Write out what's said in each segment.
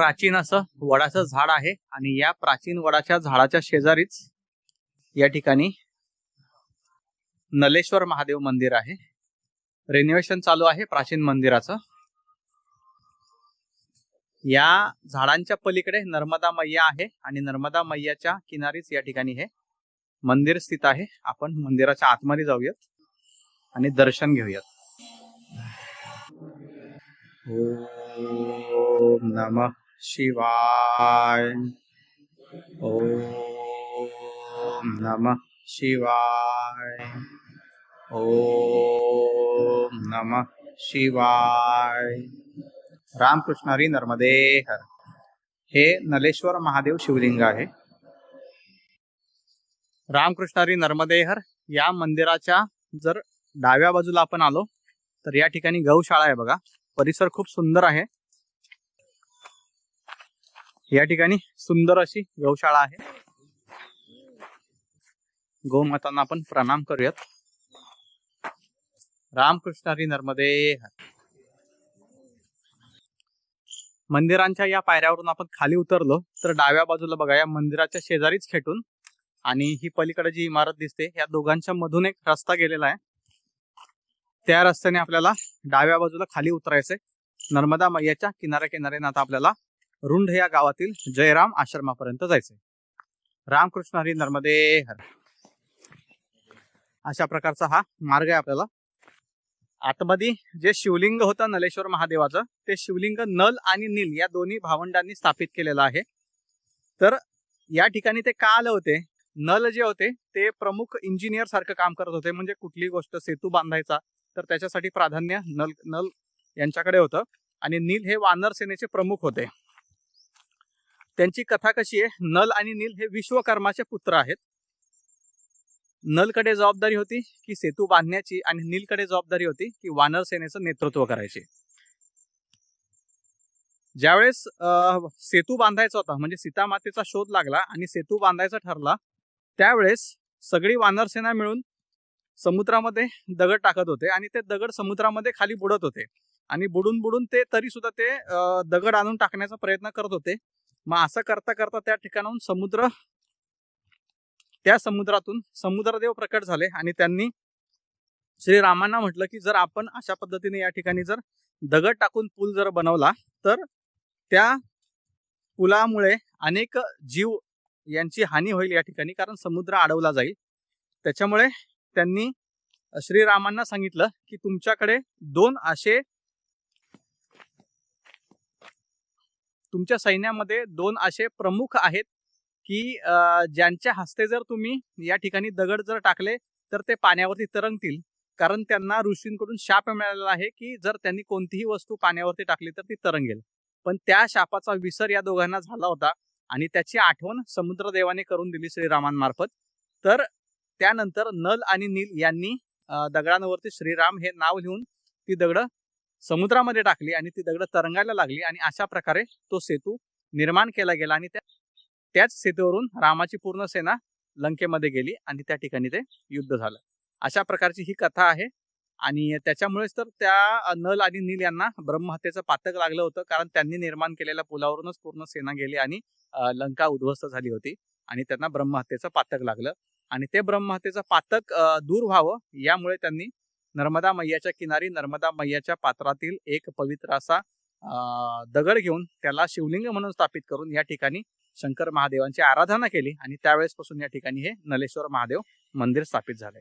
प्राचीन असं वडाचं झाड आहे आणि या प्राचीन वडाच्या झाडाच्या शेजारीच या ठिकाणी नलेश्वर महादेव मंदिर आहे. रेनोव्हेशन चालू आहे प्राचीन मंदिराचं. या झाडांच्या पलीकडे नर्मदा मैया आहे आणि नर्मदा मैयाच्या किनारीच या ठिकाणी हे मंदिर स्थित आहे. आपण मंदिराच्या आतमध्ये जाऊयात आणि दर्शन घेऊयात. ओम नमः. शिवाय. ॐ नम शिवाय. ॐ नमः शिवाय. रामकृष्ण हरी नर्मदे हर. हे नलेश्वर महादेव शिवलिंग आहे. रामकृष्ण हरी नर्मदे हर. या मंदिराच्या जर डाव्या बाजूला आपण आलो तर या ठिकाणी गौशाळा आहे बघा. परिसर खूप सुंदर आहे. या ठिकाणी सुंदर अशी गौशाळा आहे. गोमातांना आपण प्रणाम करूयात. रामकृष्णारी नर्मदे मंदिरांच्या या पायऱ्यावरून आपण खाली उतरलो तर डाव्या बाजूला बघा या मंदिराच्या शेजारीच खेटून आणि ही पलीकडे जी इमारत दिसते या दोघांच्या मधून एक रस्ता गेलेला आहे. त्या रस्त्याने आपल्याला डाव्या बाजूला खाली उतरायचंय. नर्मदा मैयाच्या किनाऱ्या किनाऱ्याने आता आपल्याला रुंड या गावातील जयराम आश्रमापर्यंत जायचंय. रामकृष्ण हरी नर्मदे हर. अशा प्रकारचा हा मार्ग आहे आपल्याला. आतमध्ये जे शिवलिंग होतं नलेश्वर महादेवाचं ते शिवलिंग नल आणि नील या दोन्ही भावंडांनी स्थापित केलेलं आहे. तर या ठिकाणी ते का आलं होते? नल जे होते ते प्रमुख इंजिनियर सारखं काम करत होते. म्हणजे कुठली गोष्ट सेतू बांधायचा तर त्याच्यासाठी प्राधान्य नल नल यांच्याकडे होतं. आणि नील हे वानर सेनेचे प्रमुख होते. त्यांची कथा कशी आहे? नल आणि नील हे विश्वकर्माचे पुत्र आहेत. नलकडे जबाबदारी होती की सेतू बांधण्याची आणि नीलकडे जबाबदारी होती की वानर सेनेचं नेतृत्व करायचे. ज्यावेळेस सेतू बांधायचा होता म्हणजे सीतामातेचा शोध लागला आणि सेतू बांधायचा ठरला त्यावेळेस सगळी वानर सेना मिळून समुद्रामध्ये दगड टाकत होते आणि ते दगड समुद्रामध्ये खाली बुडत होते. आणि बुडून बुडून ते तरी सुद्धा ते दगड आणून टाकण्याचा प्रयत्न करत होते. मग असं करता करता त्या ठिकाणाहून समुद्र त्या समुद्रातून समुद्रदेव प्रकट झाले आणि त्यांनी श्रीरामांना म्हटलं की जर आपण अशा पद्धतीने या ठिकाणी जर दगड टाकून पूल जर बनवला तर त्या पुलामुळे अनेक जीव यांची हानी होईल या ठिकाणी कारण समुद्र अडवला जाईल. त्याच्यामुळे त्यांनी श्रीरामांना सांगितलं की तुमच्याकडे दोन असे तुमच्या सैन्यामध्ये दोन असे प्रमुख आहेत की ज्यांच्या हस्ते जर तुम्ही या ठिकाणी दगड जर टाकले तर ते पाण्यावरती तरंगतील. कारण त्यांना ऋषींकडून शाप मिळालेला आहे की जर त्यांनी कोणतीही वस्तू पाण्यावरती टाकली तर ती तरंगेल. पण त्या शापाचा विसर या दोघांना झाला होता आणि त्याची आठवण समुद्रदेवाने करून दिली श्रीरामांमार्फत. तर त्यानंतर नल आणि नील यांनी दगडांवरती श्रीराम हे नाव लिहून ती दगडं समुद्रामध्ये टाकली आणि ती दगड तरंगायला लागली आणि अशा प्रकारे तो सेतू निर्माण केला गेला आणि त्या त्याच सेतूवरून रामाची पूर्ण सेना लंकेमध्ये गेली आणि त्या ठिकाणी ते युद्ध झालं. अशा प्रकारची ही कथा आहे आणि त्याच्यामुळेच तर त्या नल आणि नील यांना ब्रह्महत्येचं पातक लागलं होतं कारण त्यांनी निर्माण केलेल्या पुलावरूनच पूर्ण सेना गेली आणि लंका उद्ध्वस्त झाली होती आणि त्यांना ब्रह्महत्येचं पातक लागलं. आणि ते ब्रह्महत्येचं पातक दूर व्हावं यामुळे त्यांनी नर्मदा मैयाच्या किनारी नर्मदा मैयाच्या पात्रातील एक पवित्र असा दगड घेऊन त्याला शिवलिंग म्हणून स्थापित करून या ठिकाणी शंकर महादेवांची आराधना केली आणि त्यावेळेसपासून या ठिकाणी हे नलेश्वर महादेव मंदिर स्थापित झाले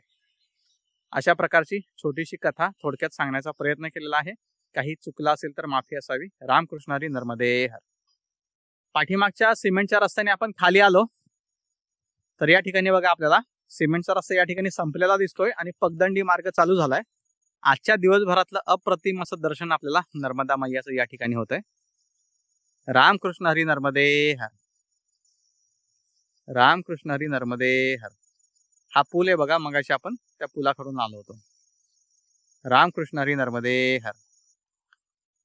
अशा प्रकारची छोटीशी कथा थोडक्यात सांगण्याचा प्रयत्न केलेला आहे. काही चुकला असेल तर माफी असावी. रामकृष्णारी नर्मदे हर. पाठीमागच्या सिमेंटच्या रस्त्याने आपण खाली आलो. तर या ठिकाणी बघा आपल्याला सिमेंटचा रस्ता या ठिकाणी संपलेला दिसतोय आणि पगदंडी मार्ग चालू झालाय. आजच्या दिवसभरातलं अप्रतिम असं दर्शन आपल्याला नर्मदा मैयाचं या ठिकाणी होत आहे रामकृष्ण हरी नर्मदे हर. रामकृष्ण हरी नर्मदे हर. हा पूल आहे बघा मगाशी आपण त्या पुलाकडून आलो होतो. रामकृष्ण हरी नर्मदे हर.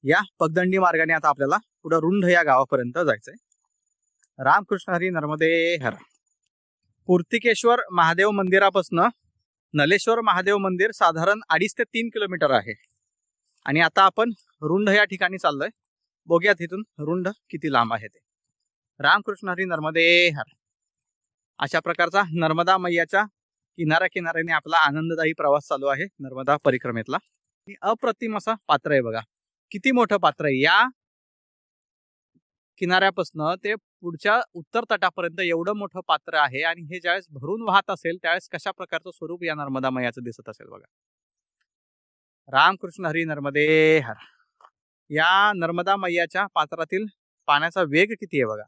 या पगदंडी मार्गाने आता आपल्याला पुढे रुंड या गावापर्यंत जायचंय. रामकृष्ण हरी नर्मदे हर. पूर्तिकेश्वर महादेव मंदिरापासून नलेश्वर महादेव मंदिर साधारण अडीच ते तीन किलोमीटर आहे. आणि आता आपण रुंड या ठिकाणी चाललोय. बघूया तिथून रुंड किती लांब आहे ते. रामकृष्ण हरी नर्मदे हर. अशा प्रकारचा नर्मदा मैयाच्या किनाऱ्या किनाऱ्याने आपला आनंददायी प्रवास चालू आहे नर्मदा परिक्रमेतला. अप्रतिम असा पात्र आहे बघा. किती मोठं पात्र आहे? या किनाऱ्यापासनं ते पुढच्या उत्तर तटापर्यंत एवढं मोठं पात्र आहे आणि हे ज्यावेळेस भरून वाहत असेल त्यावेळेस कशा प्रकारचं स्वरूप या नर्मदा मयाचं दिसत असेल बघा. रामकृष्ण हरी नर्मदे हर. या नर्मदा मैयाच्या पात्रातील पाण्याचा वेग किती आहे बघा?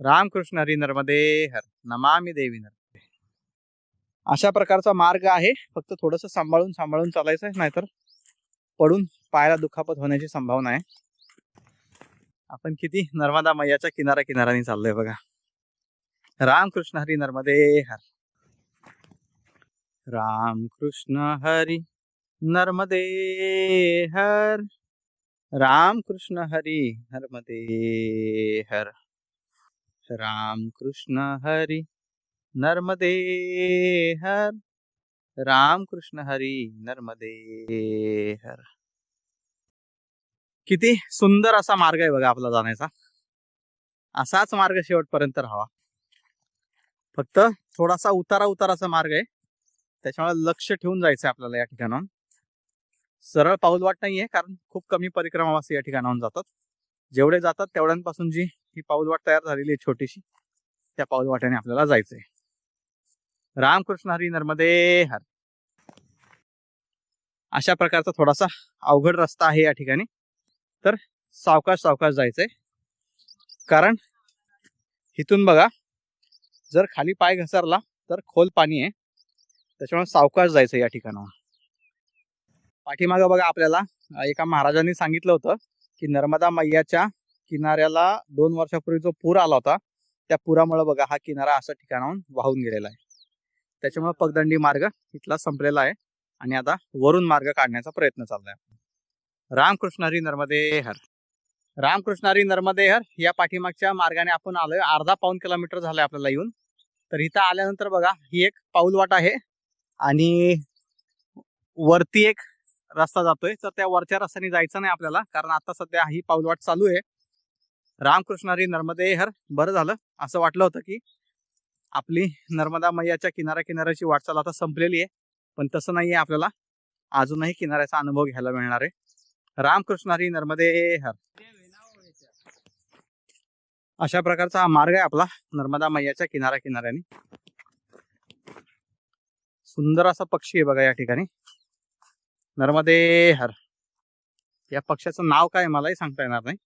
रामकृष्ण हरी नर्मदे हर. नमामी देवी नर्मदे. अशा प्रकारचा मार्ग आहे. फक्त थोडस सांभाळून सांभाळून चालायचं नाहीतर पडून पायाला दुखापत होण्याची संभावना आहे. आपण किती नर्मदा मैयाच्या किनारा किनाऱ्याने चाललोय बघा. रामकृष्ण हरी नर्मदे हर. रामकृष्ण हरी नर्मदे हर. रामकृष्ण हरी नर्मदे हर. रामकृष्ण हरी नर्मदे हर. रामकृष्ण हरी नर्मदे हर. किती सुंदर असा मार्ग आहे बघा आपला जाण्याचा. असाच मार्ग शेवटपर्यंत राहावा. फक्त थोडासा उतारा उताराचा मार्ग आहे. त्याच्यामुळे लक्ष ठेवून जायचं आपल्याला या ठिकाणाहून. सरळ पाऊल वाट नाहीये कारण खूप कमी परिक्रमावासी या ठिकाणाहून जातात. जेवढे जातात तेवढ्यांपासून जी ही पाऊल वाट तयार झालेली आहे छोटीशी त्या पाऊल वाट्याने आपल्याला जायचंय. रामकृष्ण हरी नर्मदे हर. अशा प्रकारचा थोडासा अवघड रस्ता आहे या ठिकाणी. तर सावकाश सावकाश जायचंय. कारण इथून बघा जर खाली पाय घसरला तर खोल पाणी आहे. त्याच्यामुळे सावकाश जायचं या ठिकाणावर पाठीमागं बघा आपल्याला एका महाराजांनी सांगितलं होतं की नर्मदा मैयाच्या किनाऱ्याला दोन वर्षापूर्वी जो पूर आला होता त्या पुरामुळे बघा हा किनारा असा ठिकाणाहून वाहून गेलेला आहे. त्याच्यामुळे पगदंडी मार्ग इथला संपलेला आहे. आणि आता वरून मार्ग काढण्याचा प्रयत्न चाललाय. रामकृष्ण हरी नर्मदे हर. रामकृष्ण हरी नर्मदे हर या पाठीमागच्या मार्गाने आपण आलोय. अर्धा पाऊन किलोमीटर झालंय आपल्याला येऊन. तर इथं आल्यानंतर बघा ही एक पाऊलवाट आहे. आणि वरती एक रस्ता जातोय. तर त्या वरच्या रस्त्याने जायचं नाही आपल्याला कारण आता सध्या ही पाऊलवाट चालू आहे. रामकृष्ण हरी नर्मदे हर. बरं झालं. असं वाटलं होतं की आपली नर्मदा मैयाच्या किनाऱ्या किनाऱ्याची वाटचाल आता संपलेली आहे. पण तसं नाहीये आपल्याला. अजूनही किनाऱ्याचा अनुभव घ्यायला मिळणार आहे. रामकृष्ण हरी नर्मदे हर. अशा प्रकारचा हा मार्ग आहे आपला नर्मदा मैयाच्या किनाऱ्या किनाऱ्याने. सुंदर असा पक्षी आहे बघा या ठिकाणी. नर्मदे हर. या पक्षाचं नाव काय मलाही सांगता येणार नाही.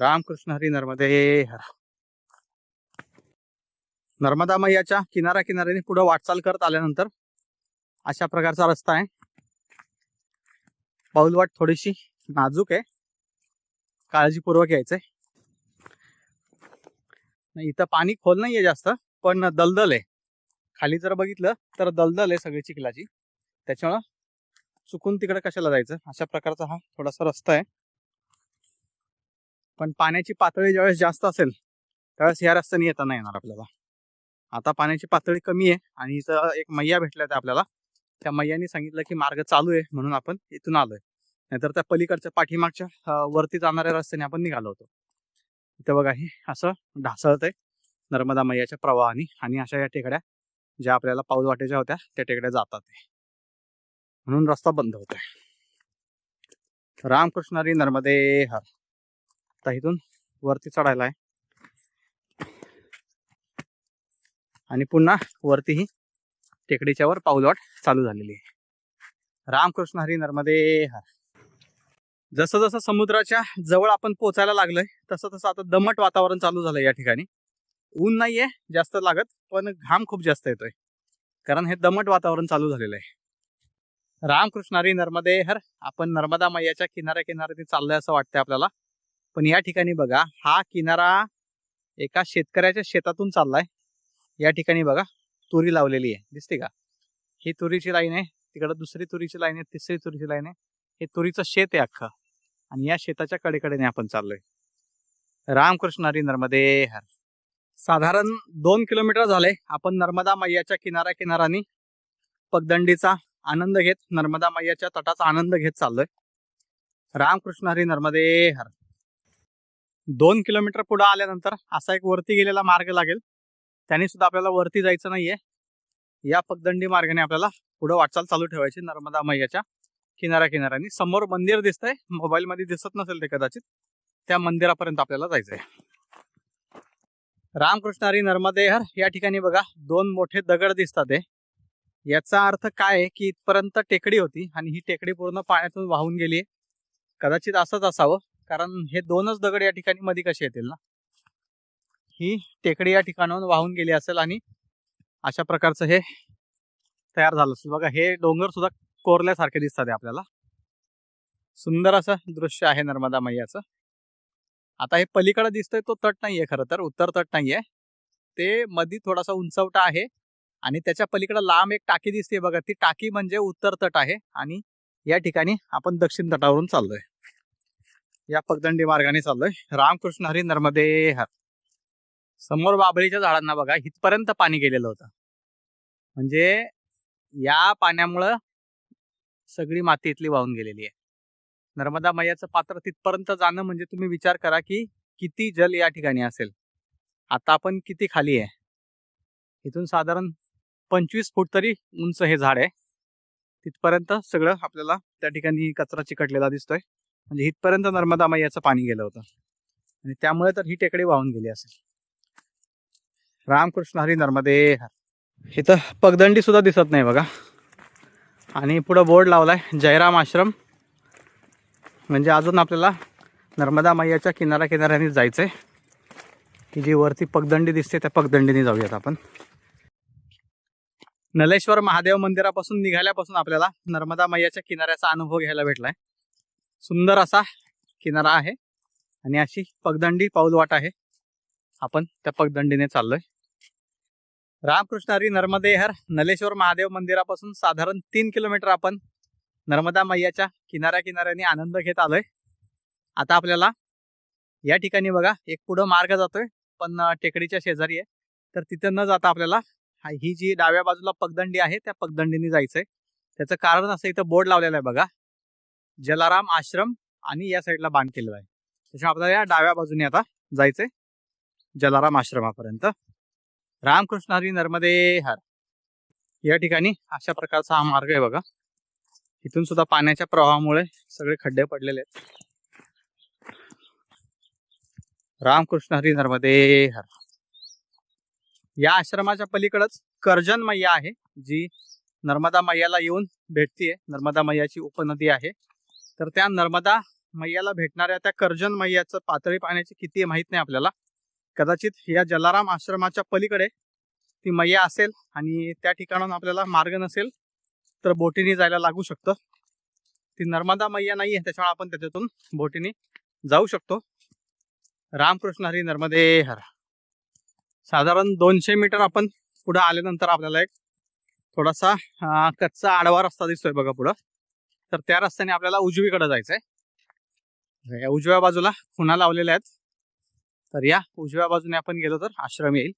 रामकृष्ण हरी नर्मदे हर नर्मदा मैयाच्या किनारा किनाऱ्याने पुढे वाटचाल करत आल्यानंतर अशा प्रकारचा रस्ता आहे. पाऊलवाट थोडीशी नाजूक आहे. काळजीपूर्वक यायचंय. नाही, इथं पाणी खोल नाहीये जास्त पण दलदल आहे. खाली जर बघितलं तर दलदल आहे सगळी चिखलाची. त्याच्यामुळं चुकून तिकडे कशाला जायचं? अशा प्रकारचा हा थोडासा रस्ता आहे. पण पाण्याची पातळी ज्यावेळेस जास्त असेल त्यावेळेस ह्या रस्त्याने येता नाही येणार आपल्याला. आता पाण्याची पातळी कमी आहे आणि इथं एक मैया भेटल्या त्या आपल्याला. त्या मैयानी सांगितलं की मार्ग चालू आहे म्हणून आपण इथून आलोय. नाहीतर त्या पलीकडच्या पाठीमागच्या वरती जाणाऱ्या रस्त्याने आपण निघालो होतो. इथं बघा हे असं ढासळत आहे नर्मदा मैयाच्या प्रवाहाने आणि अशा या टेकड्या ज्या आपल्याला पाऊल वाटेच्या होत्या त्या टेकड्या जातात म्हणून रस्ता बंद होतोय. रामकृष्णारी नर्मदे हर. आता इथून वरती चढायला आहे. आणि पुन्हा वरतीही टेकडीच्या वर पाऊलवाट चालू झालेली आहे. रामकृष्ण हरी नर्मदे हर. जसं जसं समुद्राच्या जवळ आपण पोचायला लागलोय तसं तसं आता दमट वातावरण चालू झालंय या ठिकाणी. ऊन नाहीये जास्त लागत पण घाम खूप जास्त येतोय. कारण हे दमट वातावरण चालू झालेलं आहे. रामकृष्ण हरी नर्मदे हर. आपण नर्मदा मैयाच्या किनाऱ्या किनाऱ्याने चाललंय असं वाटतंय आपल्याला. पण या ठिकाणी बघा हा किनारा एका शेतकऱ्याच्या शेतातून चाललाय. या ठिकाणी बघा तुरी लावलेली आहे. दिसते का? ही तुरीची लाईन आहे तिकडं दुसरी तुरीची लाईन आहे तिसरी तुरीची लाईन आहे. हे तुरीचं शेत आहे अख्खं. आणि या शेताच्या कडेकडेने आपण चाललोय. रामकृष्ण हरी नर्मदे हर. साधारण दोन किलोमीटर झाले आपण नर्मदा मैयाच्या किनाऱ्या किनारानी पगदंडीचा आनंद घेत नर्मदा मैयाच्या तटाचा आनंद घेत चाललोय. रामकृष्ण हरी नर्मदे हर. दोन किलोमीटर पुढं आल्यानंतर असा एक वरती गेलेला मार्ग लागेल. त्याने सुद्धा आपल्याला वरती जायचं नाहीये. या पगदंडी मार्गाने आपल्याला पुढे वाटचाल चालू ठेवायची नर्मदा मैयाच्या किनाऱ्या किनाऱ्याने समोर मंदिर दिसतंय. मोबाईल मध्ये दिसत नसेल ते कदाचित. त्या मंदिरापर्यंत आपल्याला जायचंय. रामकृष्ण हरी नर्मदेहर या ठिकाणी बघा दोन मोठे दगड दिसतात हे. याचा अर्थ काय आहे की इथपर्यंत टेकडी होती आणि ही टेकडी पूर्ण पाण्यातून वाहून गेली कदाचित असंच असावं. कारण हे दोनच दगड या ठिकाणी मध्ये कसे येतील ना? ही टेकडी या ठिकाणाहून वाहून गेली असेल आणि अशा प्रकारचं हे तयार झालं असेल. बघा हे डोंगर सुद्धा कोरल्यासारखे दिसतात आहे आपल्याला. सुंदर असं दृश्य आहे नर्मदा मैयाचं. आता हे पलीकडे दिसतंय तो तट नाहीये खरं तर उत्तर तट नाहीये. ते मधी थोडासा उंचवटा आहे आणि त्याच्या पलीकडे लांब एक टाकी दिसते बघा. ती टाकी म्हणजे उत्तर तट आहे आणि या ठिकाणी आपण दक्षिण तटावरून चाललोय. या पगदंडी मार्गाने चाललोय. रामकृष्ण हरी नर्मदे हर. समोर बाबळीच्या झाडांना बघा इथपर्यंत पाणी गेलेलं होतं. म्हणजे या पाण्यामुळं सगळी माती इथली वाहून गेलेली आहे. नर्मदा मैयाचं पात्र तिथपर्यंत जाणं म्हणजे तुम्ही विचार करा की किती जल या ठिकाणी असेल. आता आपण किती खाली आहे? इथून साधारण पंचवीस फूट तरी उंच हे झाड आहे. तिथपर्यंत सगळं आपल्याला त्या ठिकाणी कचरा चिकटलेला दिसतोय. म्हणजे इथपर्यंत नर्मदा मैयाचं पाणी गेलं होतं. आणि त्यामुळे तर ही टेकडी वाहून गेली असेल. रामकृष्ण हरी नर्मदे. इथं पगदंडी सुद्धा दिसत नाही बघा. आणि पुढं बोर्ड लावलाय जयराम आश्रम. म्हणजे अजून आपल्याला नर्मदा मैयाच्या किनाऱ्या किनाऱ्याने जायचंय. की जी वरती पगदंडी दिसते त्या पगदंडीने जाऊयात आपण. नलेश्वर महादेव मंदिरापासून निघाल्यापासून आपल्याला नर्मदा मैयाच्या किनाऱ्याचा अनुभव घ्यायला भेटलाय. सुंदर असा किनारा आहे. आणि अशी पगदंडी पाऊलवाट आहे. आपण त्या पगदंडीने चाललोय. रामकृष्ण हरी नर्मदेहर नलेश्वर महादेव मंदिरापासून साधारण तीन किलोमीटर आपण नर्मदा मैयाच्या किनाऱ्या किनाऱ्याने आनंद घेत आलोय. आता आपल्याला या ठिकाणी बघा एक पुढं मार्ग जातोय पण टेकडीच्या शेजारी आहे. तर तिथं न जाता आपल्याला ही जी डाव्या बाजूला पगदंडी आहे त्या पगदंडीने जायचंय. त्याचं कारण असं इथं बोर्ड लावलेलं आहे बघा. जलाराम आश्रम आणि या साईडला बांध केलेला आहे. त्याच्यामुळे आपल्याला या डाव्या बाजूने आता जायचंय जलाराम आश्रमापर्यंत. रामकृष्ण हरी नर्मदे हर. या ठिकाणी अशा प्रकारचा हा मार्ग आहे बघा. इथून सुद्धा पाण्याच्या प्रवाहामुळे सगळे खड्डे पडलेले आहेत. रामकृष्ण हरी नर्मदे हर. या आश्रमाच्या पलीकडच कर्जन मैया आहे जी नर्मदा मैयाला येऊन भेटतीये. नर्मदा मैयाची उपनदी आहे. तर त्या नर्मदा मैयाला भेटणाऱ्या त्या कर्जन मैयाचं पातळी पाण्याची किती माहीत माहीत नाही आपल्याला. कदाचित या जलाराम आश्रमाच्या पलीकडे ती मैया असेल आणि त्या ठिकाणाहून आपल्याला मार्ग नसेल तर बोटीने जायला लागू शकतं. ती नर्मदा मैया नाही आहे त्याच्यामुळे आपण त्याच्यातून बोटीने जाऊ शकतो. रामकृष्ण हरी नर्मदे हर. साधारण दोनशे मीटर आपण पुढे आल्यानंतर आपल्याला एक थोडासा कच्चा आडवा रस्ता दिसतोय बघा पुढं. तर त्या रस्त्याने आपल्याला उजवीकडे जायचंय. या उजव्या बाजूला खुणा लावलेल्या आहेत. तर या उजव्या बाजूने आपण गेलो तर आश्रम येईल.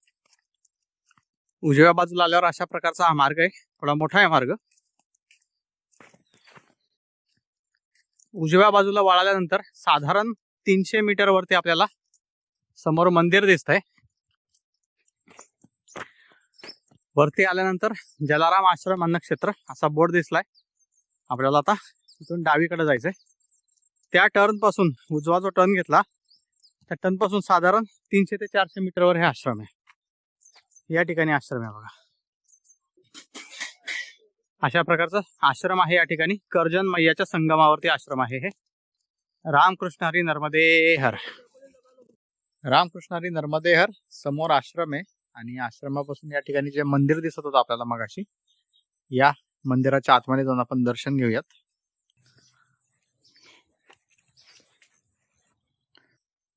उजव्या बाजूला आल्यावर अशा प्रकारचा हा मार्ग आहे. थोडा मोठा आहे मार्ग. उजव्या बाजूला वळाल्यानंतर साधारण तीनशे मीटर वरती आपल्याला समोर मंदिर दिसतंय. वरती आल्यानंतर जलाराम आश्रम अन्नक्षेत्र असा बोर्ड दिसलाय. आपल्याला आता इथून डावीकडे जायचंय. त्या टर्नपासून उजवा जो टर्न घेतला. त्या टर्नपासून साधारण तीनशे ते चारशे मीटरवर हे आश्रम आहे. या ठिकाणी आश्रम आहे बघा. अशा प्रकारचं आश्रम आहे या ठिकाणी. कर्जन मैयाच्या संगमावरती आश्रम आहे हे. रामकृष्ण हरी नर्मदे हर रामकृष्ण हरी नर्मदे हर समोर आश्रम आहे. आणि आश्रमापासून या ठिकाणी जे मंदिर दिसत होतं आपल्याला मगाशी या मंदिराच्या आतमध्ये जाऊन आपण दर्शन घेऊयात.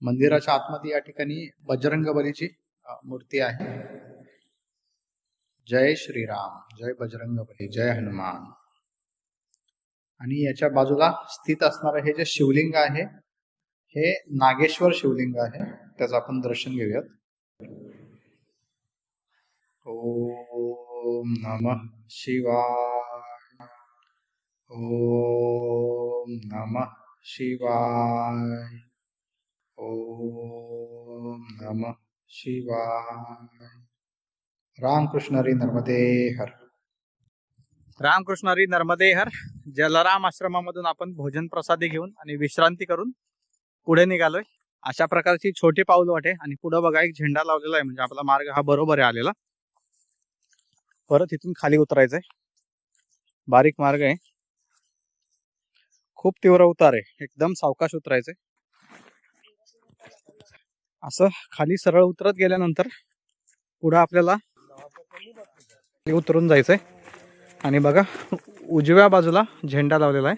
मंदिराच्या आतमध्ये या ठिकाणी बजरंग बलीची मूर्ती आहे. जय श्रीराम जय बजरंग बली जय हनुमान. आणि याच्या बाजूला स्थित असणारं हे जे शिवलिंग आहे हे नागेश्वर शिवलिंग आहे. त्याचं आपण दर्शन घेऊयात. ओम नम शिवा ॐ नमः शिवाय ॐ नमः शिवाय रामकृष्ण हरी नर्मदे हर रामकृष्ण हरी नर्मदे हर जलराम आश्रमामधून आपण भोजन प्रसादी घेऊन आणि विश्रांती करून पुढे निघालोय अशा प्रकारची छोटी पाऊल वाटे आणि पुढे बघा एक झेंडा लावलेला आहे म्हणजे आपला मार्ग हा बरोबर आहे आलेला परत इथून खाली उतरायचंय बारीक मार्ग आहे खूप तीव्र उतार आहे. एकदम सावकाश उतरायचंय. असं खाली सरळ उतरत गेल्यानंतर पुढं आपल्याला उतरून जायचंय. आणि बघा उजव्या बाजूला झेंडा लावलेला आहे.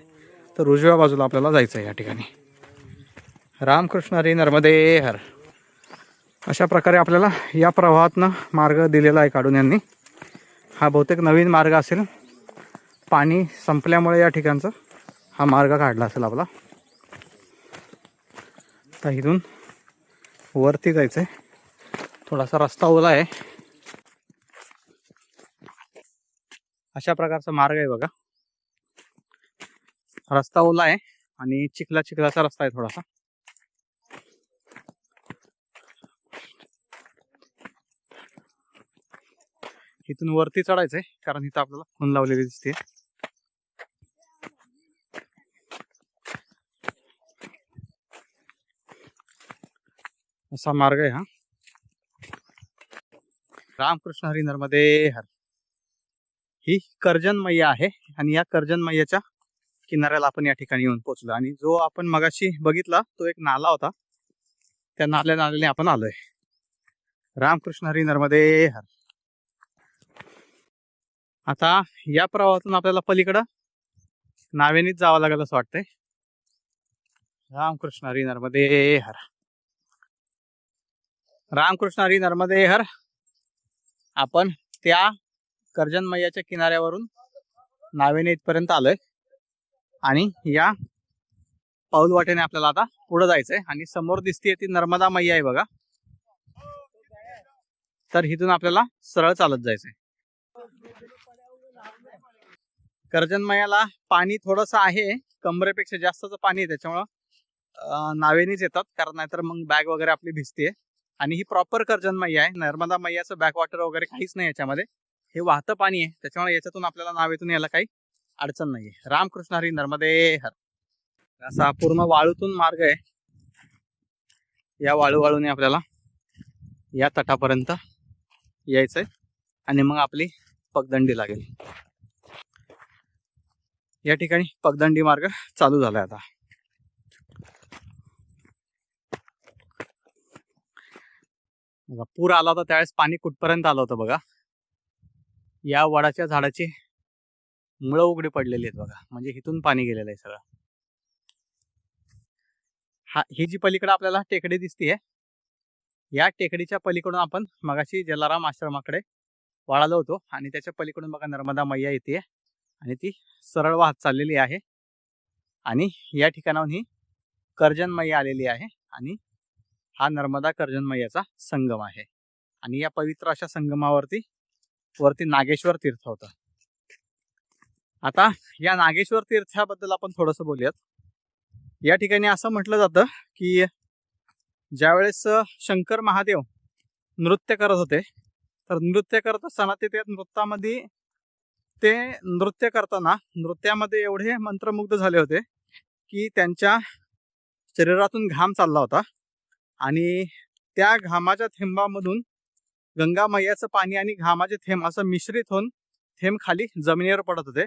तर उजव्या बाजूला आपल्याला जायचं आहे या ठिकाणी. रामकृष्ण हरी नर्मदे हर. अशा प्रकारे आपल्याला या प्रवाहातनं मार्ग दिलेला आहे काढून यांनी. हा बहुतेक नवीन मार्ग असेल. पाणी संपल्यामुळे या ठिकाणचं. हा मार्ग काढला असेल आपला. तर इथून वरती जायचं आहे थोडासा रस्ता ओला आहे. अशा प्रकारचा मार्ग आहे बघा. रस्ता ओला आहे आणि चिखला चिखलाचा रस्ता आहे थोडासा. इथून वरती चढायचंय कारण इथं आपल्याला खून लावलेली दिसते असा मार्ग आहे हा. रामकृष्ण हरी नर्मदे हर. ही कर्जन मैया आहे आणि या कर्जन मैयाच्या किनाऱ्याला आपण या ठिकाणी येऊन पोहोचलो. आणि जो आपण मगाशी बघितला तो एक नाला होता. त्या नाल्या नाल्याने आपण आलोय. रामकृष्ण हरी नर्मदे हर. आता या प्रवाहातून आपल्याला पलीकडं नावेनीच जावं लागेल असं वाटतंय. रामकृष्ण हरी नर्मदे हर. रामकृष्ण हरी नर्मदे हर. आपण त्या कर्जन मैयाच्या किनाऱ्यावरून नावेने इथपर्यंत आलोय. आणि या पाऊल वाटेने आपल्याला आता पुढे जायचंय. आणि समोर दिसतीये ती नर्मदा मैया आहे बघा. तर इथून आपल्याला सरळ चालत जायचंय. कर्जन मैयाला पाणी थोडस आहे. कमरेपेक्षा जास्तच पाणी आहे. त्याच्यामुळं नावेनीच येतात. कारण नाहीतर मग बॅग वगैरे आपली भिजते आणि ही प्रॉपर कर्जन मैया आहे. नर्मदा मैयाचं बॅकवॉटर वगैरे काहीच नाही याच्यामध्ये. हे वाहतं पाणी आहे. त्याच्यामुळे याच्यातून आपल्याला नावेतून याला काही अडचण नाही आहे रामकृष्ण हरी नर्मदे हर. असा पूर्ण वाळूतून मार्ग आहे. या वाळू वाळूने आपल्याला या तटापर्यंत यायचंय. आणि मग आपली पगदंडी लागेल. या ठिकाणी पगदंडी मार्ग चालू झालाय आता. बघा, पूर आला होता त्यावेळेस पाणी कुठपर्यंत आलं होतं बघा? या वडाच्या झाडाची मुळं उघडी पडलेली आहेत बघा म्हणजे इथून पाणी गेलेलं आहे सगळं. हा ही जी पलीकडे आपल्याला टेकडी दिसतीये या टेकडीच्या पलीकडून आपण मगाशी जलाराम आश्रमाकडे वाळालो होतो आणि त्याच्या पलीकडून बघा नर्मदा मैया येते आणि ती सरळ वाहत चाललेली आहे आणि या ठिकाणाहून ही कर्जन मैया आलेली आहे आणि हा नर्मदा कर्जन मैयाचा संगम आहे. आणि या पवित्र अशा संगमावरती वरती नागेश्वर तीर्थ होतं. आता या नागेश्वर तीर्थाबद्दल आपण थोडंसं बोलूयात. या ठिकाणी असं म्हटलं जातं की ज्यावेळेस शंकर महादेव नृत्य करत होते तर नृत्य करत असताना ते त्या नृत्यामध्ये ते नृत्य करताना नृत्यामध्ये एवढे मंत्रमुग्ध झाले होते की त्यांच्या शरीरातून घाम चालला होता. आणि त्या घामाच्या थेंबामधून गंगा मैयाचं पाणी आणि घामाचे थेंब असं मिश्रित होऊन थेंब खाली जमिनीवर पडत होते.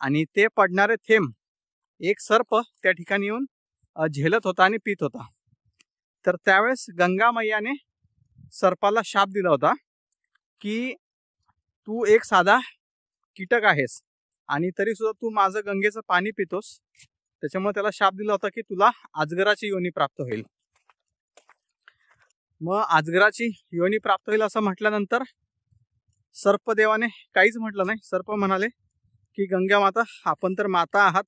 आणि ते पडणारे थेंब एक सर्प त्या ठिकाणी येऊन झेलत होता आणि पित होता. तर त्यावेळेस गंगा मैयाने सर्पाला शाप दिला होता की तू एक साधा कीटक आहेस आणि तरी सुद्धा तू माझं गंगेचं पाणी पितोस. त्याच्यामुळे त्याला शाप दिला होता की तुला अजगराची योनी प्राप्त होईल. मग आजगराची योनी प्राप्त होईल असं म्हटल्यानंतर सर्पदेवाने काहीच म्हटलं नाही. सर्प म्हणाले की गंगा माता आपण तर माता आहात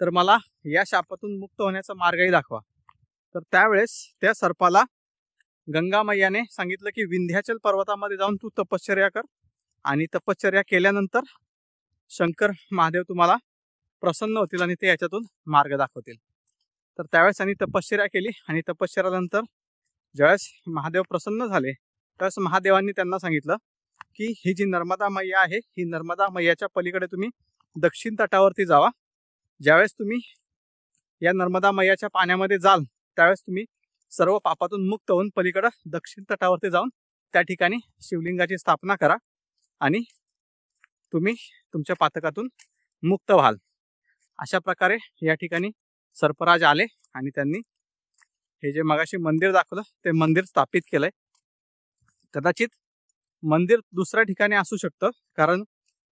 तर मला या शापातून मुक्त होण्याचा मार्गही दाखवा. तर त्यावेळेस त्या सर्पाला गंगा मैयाने सांगितलं की विंध्याचल पर्वतामध्ये जाऊन तू तपश्चर्या कर आणि तपश्चर्या केल्यानंतर शंकर महादेव तुम्हाला प्रसन्न होतील आणि ते याच्यातून मार्ग दाखवतील. तर त्यावेळेस त्यांनी तपश्चर्या केली आणि तपश्चर्यानंतर ज्यावेळेस महादेव प्रसन्न झाले त्यावेळेस महादेवांनी त्यांना सांगितलं की ही जी नर्मदा मैया आहे ही नर्मदा मैयाच्या पलीकडे तुम्ही दक्षिण तटावरती जावा. ज्यावेळेस तुम्ही या नर्मदा मैयाच्या पाण्यामध्ये जाल त्यावेळेस तुम्ही सर्व पापातून मुक्त होऊन पलीकडं दक्षिण तटावरती जाऊन त्या ठिकाणी शिवलिंगाची स्थापना करा आणि तुम्ही तुमच्या पातकातून मुक्त व्हाल. अशा प्रकारे या ठिकाणी सर्पराज आले आणि त्यांनी हे जे मगाशी मंदिर दाखवलं ते मंदिर स्थापित केलंय. कदाचित मंदिर दुसऱ्या ठिकाणी असू शकतं कारण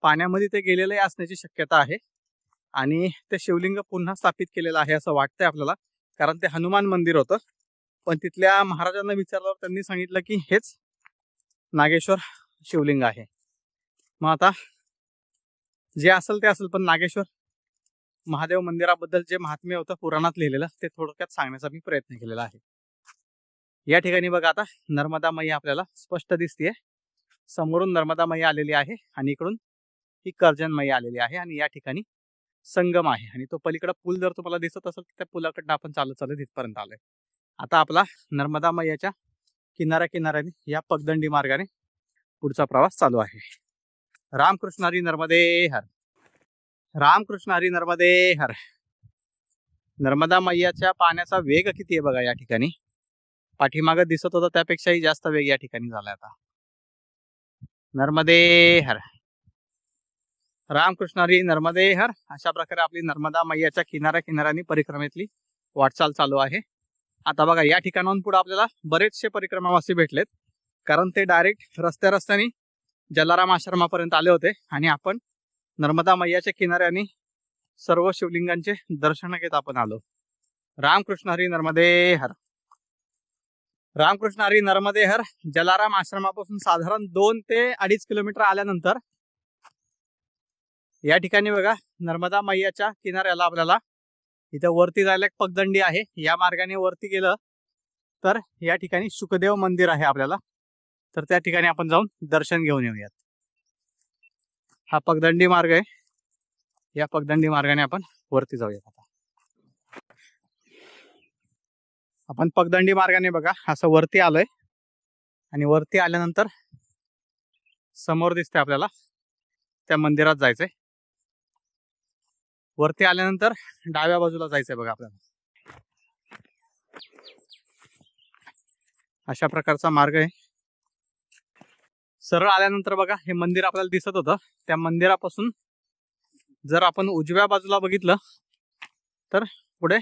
पाण्यामध्ये ते गेलेले असण्याची शक्यता आहे. आणि ते शिवलिंग पुन्हा स्थापित केलेलं आहे असं वाटतंय आपल्याला कारण ते हनुमान मंदिर होतं. पण तिथल्या महाराजांना विचारल्यावर त्यांनी सांगितलं की हेच नागेश्वर शिवलिंग आहे. मग आता जे असेल ते असेल पण नागेश्वर महादेव मंदिराबद्दल जे महात्म्य होतं पुराणात लिहिलेलं ते थोडक्यात सांगण्याचा मी प्रयत्न केलेला आहे. या ठिकाणी बघा आता नर्मदा मैया आपल्याला स्पष्ट दिसतीये. समोरून नर्मदा मैया आलेली आहे आणि इकडून ही कर्जन मैया आलेली आहे आणि या ठिकाणी संगम आहे आणि तो पलीकडे पूल जर तुम्हाला दिसत असेल तर त्या पुलाकडनं आपण चालत चालत इथपर्यंत आलोय. आता आपला नर्मदा मैयाच्या किनाऱ्या किनाऱ्याने या पगदंडी मार्गाने पुढचा प्रवास चालू आहे. रामकृष्णारी नर्मदे हर. रामकृष्ण हरी नर्मदे हर. नर्मदा मैयाच्या पाण्याचा वेग किती आहे बघा या ठिकाणी? पाठीमागं दिसत होता त्यापेक्षाही जास्त वेग या ठिकाणी झालाय आता. नर्मदे हर. रामकृष्ण हरी नर्मदे हर. अशा प्रकारे आपली नर्मदा मैयाच्या किनाऱ्या किनाऱ्यानी परिक्रमेतली वाटचाल चालू आहे. आता बघा या ठिकाणाहून पुढे आपल्याला बरेचसे परिक्रमावासी भेटलेत. कारण ते डायरेक्ट रस्त्या रस्त्याने जलाराम आश्रमापर्यंत आले होते आणि आपण नर्मदा मैयाच्या किनाऱ्याने सर्व शिवलिंगांचे दर्शन घेत आपण आलो. रामकृष्ण हरी नर्मदे हर. रामकृष्ण हरी नर्मदे हर जलाराम आश्रमापासून साधारण दोन ते अडीच किलोमीटर आल्यानंतर या ठिकाणी बघा नर्मदा मैयाच्या किनाऱ्याला आपल्याला इथं वरती जायला एक पगदंडी आहे. या मार्गाने वरती गेलं तर या ठिकाणी सुखदेव मंदिर आहे आपल्याला. तर त्या ठिकाणी आपण जाऊन दर्शन घेऊन येऊयात. हा पगदंडी मार्ग आहे. या पगदंडी मार्गाने आपण वरती जाऊया आता. आपण पगदंडी मार्गाने बघा असं वरती आलोय. आणि वरती आल्यानंतर समोर दिसते आपल्याला त्या मंदिरात जायचंय. वरती आल्यानंतर डाव्या बाजूला जायचंय बघा आपल्याला. अशा प्रकारचा मार्ग आहे. सरळ आल्यानंतर बघा हे मंदिर आपल्याला दिसत होतं. त्या मंदिरापासून जर आपण उजव्या बाजूला बघितलं तर पुढे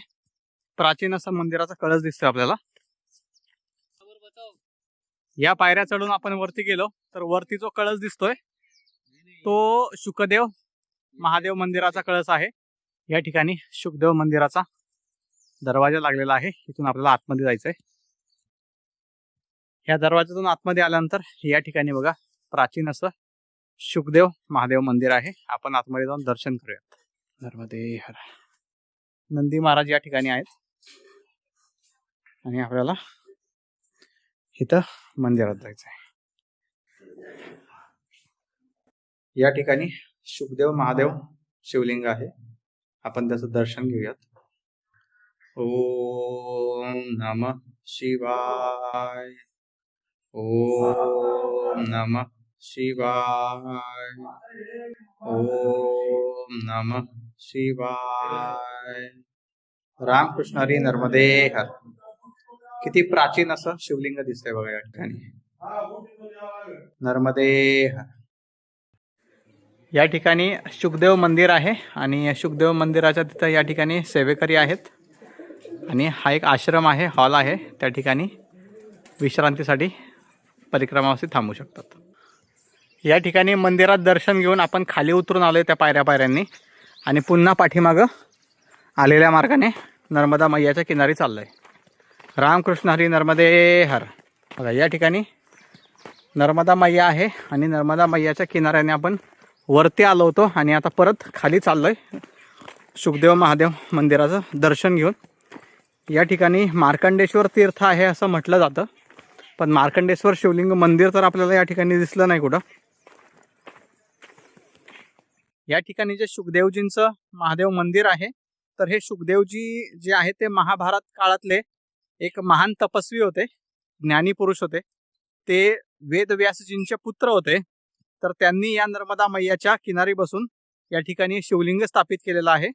प्राचीन असं मंदिराचा कळस दिसतोय आपल्याला. या पायऱ्या चढून आपण वरती गेलो तर वरती जो कळस दिसतोय तो शुकदेव महादेव मंदिराचा कळस आहे. या ठिकाणी शुकदेव मंदिराचा दरवाजा लागलेला आहे. इथून आपल्याला आतमध्ये जायचंय. या दरवाजातून आतमध्ये आल्यानंतर या ठिकाणी बघा प्राचीन असं शुकदेव महादेव मंदिर आहे. आपण आतमध्ये जाऊन दर्शन करूयात. नर्मदे हर. नंदी महाराज या ठिकाणी आहेत. आणि आपल्याला इथं मंदिरात जायचं आहे या ठिकाणी शुकदेव महादेव शिवलिंग आहे. आपण त्याचं दर्शन घेऊयात. ओम नम शिवाय. ओम नम शिवाय। ओम नम शिवाय। रामकृष्ण हरी नर्मदे हर। किती प्राचीन असं शिवलिंग दिसतंय बघा या ठिकाणी. नर्मदे हर। या ठिकाणी शुकदेव मंदिर आहे आणि शुकदेव मंदिराच्या तिथं या ठिकाणी सेवेकरी आहेत. आणि हा एक आश्रम आहे हॉल आहे त्या ठिकाणी. विश्रांतीसाठी परिक्रमावासी थांबू शकतात. या ठिकाणी मंदिरात दर्शन घेऊन आपण खाली उतरून आलोय त्या पायऱ्या पायऱ्यांनी. आणि पुन्हा पाठीमागं आलेल्या मार्गाने नर्मदा मैयाच्या किनारी चाललोय. रामकृष्ण हरी नर्मदे हर. बघा या ठिकाणी नर्मदा मैया आहे आणि नर्मदा मैयाच्या किनाऱ्याने आपण वरती आलो होतो आणि आता परत खाली चाललो आहे सुखदेव महादेव मंदिराचं दर्शन घेऊन. या ठिकाणी मार्कंडेश्वर तीर्थ आहे असं म्हटलं जातं. पण मार्कंडेश्वर शिवलिंग मंदिर तर आपल्याला या ठिकाणी दिसलं नाही कुठं. या ठिकाणी जे सुखदेवजींचं महादेव मंदिर आहे तर हे सुखदेवजी जे आहे ते महाभारत काळातले एक महान तपस्वी होते ज्ञानी पुरुष होते. ते वेदव्यासजींचे पुत्र होते. तर त्यांनी या नर्मदा मैयाच्या किनारी बसून या ठिकाणी शिवलिंग स्थापित केलेलं आहे.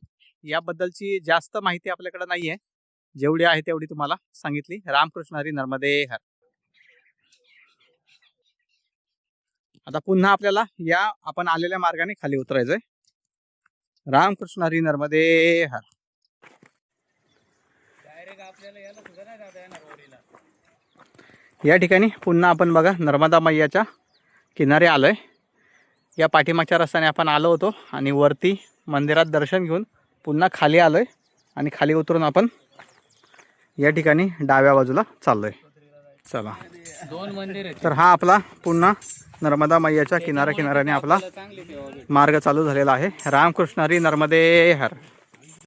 याबद्दलची जास्त माहिती आपल्याकडे नाही आहे जेवढी आहे तेवढी तुम्हाला सांगितली. रामकृष्ण हरी नर्मदे हर. आता पुन्हा आपल्याला या आपण आलेल्या मार्गाने खाली उतरायचंय. रामकृष्ण हरी. नर्मदे हर या ठिकाणी पुन्हा आपण बघा नर्मदा मैयाच्या किनारे आलोय. या पाठीमागच्या रस्त्याने आपण आलो होतो आणि वरती मंदिरात दर्शन घेऊन पुन्हा खाली आलोय आणि खाली उतरून आपण या ठिकाणी डाव्या बाजूला चाललोय. चला. दोन मंदिर आहेत. तर हा आपला पुन्हा नर्मदा मैयाच्या किनाऱ्या किनाऱ्याने आपला मार्ग चालू झालेला आहे. रामकृष्ण हरी नर्मदे हर.